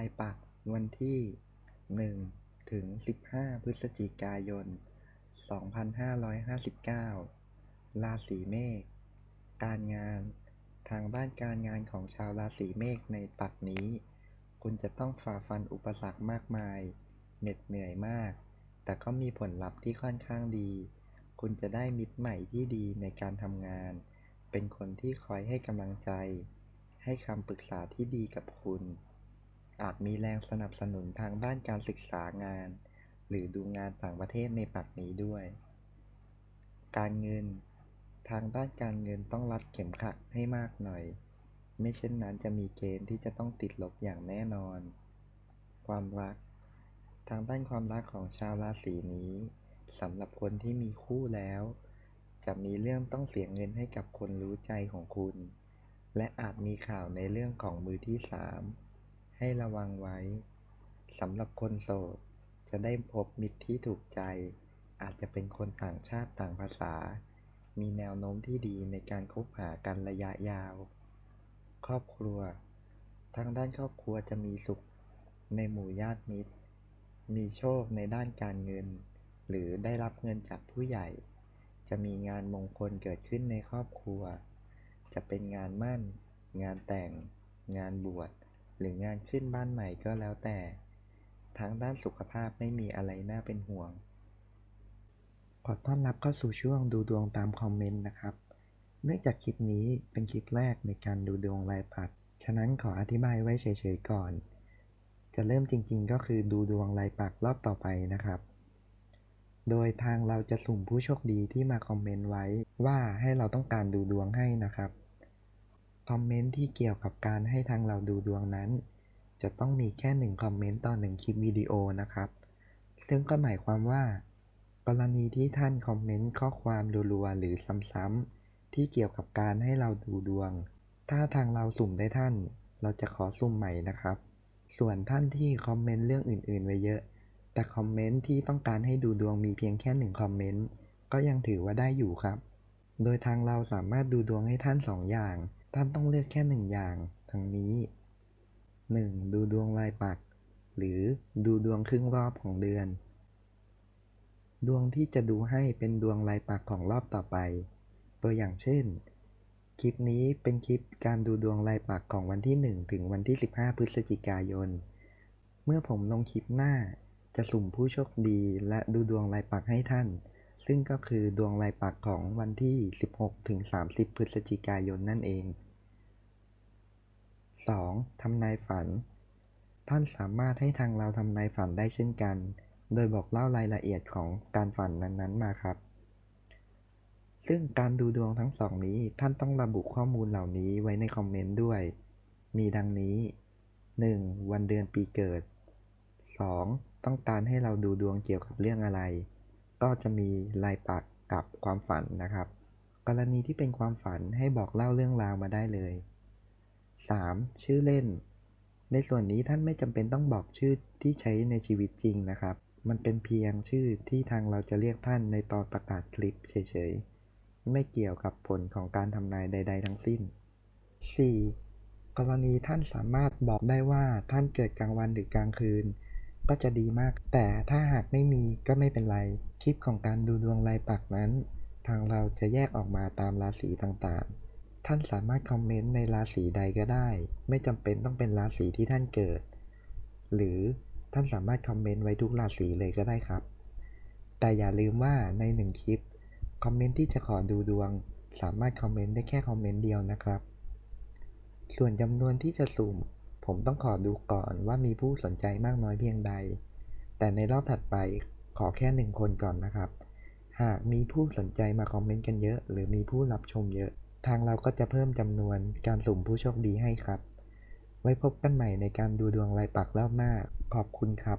ายปักษ์วันที่1ถึง15พฤศจิกายน2559ราศีเมษการงานทางด้านการงานของชาวราศีเมษในปักนี้ คุณจะต้องฝ่าฟันอุปสรรคมากมาย เหน็ดเหนื่อยมาก แต่ก็มีผลลัพธ์ที่ค่อนข้างดี คุณจะได้มิตรใหม่ที่ดีในการทำงาน เป็นคนที่คอยให้กำลังใจ ให้คำปรึกษาที่ดีกับคุณ อาจมีแรงสนับสนุนทางด้านการศึกษางาน หรือดูงานต่างประเทศในปักนี้ด้วย การเงิน ทางด้านการเงินต้องรัดเข็มขัดให้มากหน่อย ไม่เช่นนั้นจะมีเกณฑ์ที่จะต้องติดลบอย่างแน่นอน ความรัก ทางด้านความรักของชาวราศีนี้สำหรับคนที่มีคู่แล้ว จะมีเรื่องต้องเสียเงินให้กับคนรู้ใจของคุณ และอาจมีข่าวในเรื่องของมือที่สาม ให้ระวังไว้ สำหรับคนโสด จะได้พบมิตรที่ถูกใจ อาจจะเป็นคนต่างชาติต่างภาษา มีแนวโน้มที่ดีในการคบหากันระยะยาว ครอบครัว ทางด้านครอบครัวจะมีสุขในหมู่ญาติมิตร มีโชคในด้านการเงิน หรือได้รับเงินจากผู้ใหญ่ จะมีงานมงคลเกิดขึ้นในครอบครัว จะเป็นงานมั่น งานแต่ง งานบวช หรืองานขึ้นบ้านใหม่ก็แล้วแต่ ทางด้านสุขภาพไม่มีอะไรน่าเป็นห่วง ขอต้อนรับเข้าสู่ช่วงดูดวงตามคอมเมนต์นะครับ เนื่องจากคลิปนี้เป็นคลิปแรกในการดูดวงรายปักฉะนั้นขออธิบายไว้เฉยๆก่อน จะเริ่มจริงๆ ก็คือดูดวงรายปักรอบต่อไปนะครับโดยทางเราจะสุ่มผู้โชคดีที่มาคอมเมนต์ไว้ว่าให้เราต้องการดูดวงให้นะครับ คอมเมนต์ที่เกี่ยวกับการให้ทางเราดูดวงนั้น จะต้องมีแค่หนึ่งคอมเมนต์ต่อหนึ่งคลิปวิดีโอนะครับ ซึ่งก็หมายความว่า กรณีที่ท่านคอมเมนต์ข้อความรัวๆหรือซ้ำๆที่เกี่ยวกับการให้เราดูดวง ถ้าทางเราสุ่มได้ท่าน เราจะขอสุ่มใหม่นะครับ ส่วนท่านที่คอมเมนต์เรื่องอื่นๆไว้เยอะ แต่คอมเมนต์ที่ต้องการให้ดูดวงมีเพียงแค่หนึ่งคอมเมนต์ก็ยังถือว่าได้อยู่ครับ โดยทางเราสามารถดูดวงให้ท่านสองอย่าง ท่านต้องเลือกแค่หนึ่งอย่าง ทั้งนี้ 1. ดูดวงรายปัก หรือดูดวงครึ่งรอบของเดือน ดวงที่จะดูให้เป็นดวงรายปักของรอบต่อไป ตัวอย่างเช่น คลิปนี้เป็นคลิปการดูดวงรายปักของวันที่ 1 ถึงวันที่ 15 พฤศจิกายน เมื่อผมลงคลิปหน้าจะสุ่มผู้โชคดีและดูดวงรายปักให้ท่าน ซึ่งก็คือดวงรายปักษ์ของวันที่ 16 ถึง 30 พฤศจิกายนนั่นเอง 2. ทำนายฝัน ท่านสามารถให้ทางเราทำนายฝันได้เช่นกัน โดยบอกเล่ารายละเอียดของการฝันนั้นๆมาครับ ซึ่งการดูดวงทั้งสองนี้ท่านต้องระบุข้อมูลเหล่านี้ไว้ในคอมเมนต์ด้วย มีดังนี้ 1. วันเดือนปีเกิด 2. ต้องการให้เราดูดวงเกี่ยวกับเรื่องอะไร ก็จะมีลายปักกับความฝันนะครับ กรณีที่เป็นความฝันให้บอกเล่าเรื่องราวมาได้เลย 3. ชื่อเล่น ในส่วนนี้ท่านไม่จำเป็นต้องบอกชื่อที่ใช้ในชีวิตจริงนะครับ มันเป็นเพียงชื่อที่ทางเราจะเรียกท่านในตอนประกาศคลิปเฉยๆ ไม่เกี่ยวกับผลของการทำนายใด ๆ ทั้งสิ้น 4. กรณีท่านสามารถบอกได้ว่าท่านเกิดกลางวันหรือกลางคืน ก็จะดีมาก แต่ถ้าหากไม่มีก็ไม่เป็นไร คลิปของการดูดวงรายปักนั้น ทางเราจะแยกออกมาตามราศีต่างๆ ท่านสามารถคอมเมนต์ในราศีใดก็ได้ ไม่จำเป็นต้องเป็นราศีที่ท่านเกิด หรือท่านสามารถคอมเมนต์ไว้ทุกราศีเลยก็ได้ครับ แต่อย่าลืมว่าในหนึ่งคลิป คอมเมนต์ที่จะขอดูดวง สามารถคอมเมนต์ได้แค่คอมเมนต์เดียวนะครับ ส่วนจำนวนที่จะสุ่ม ผมต้องขอดูก่อนว่ามีผู้สนใจมากน้อยเพียงใด แต่ในรอบถัดไปขอแค่หนึ่งคนก่อนนะครับ หากมีผู้สนใจมาคอมเมนต์กันเยอะ หรือมีผู้รับชมเยอะ ทางเราก็จะเพิ่มจำนวนการสุ่มผู้โชคดีให้ครับ ไว้พบกันใหม่ในการดูดวงรายปักรอบหน้า ขอบคุณครับ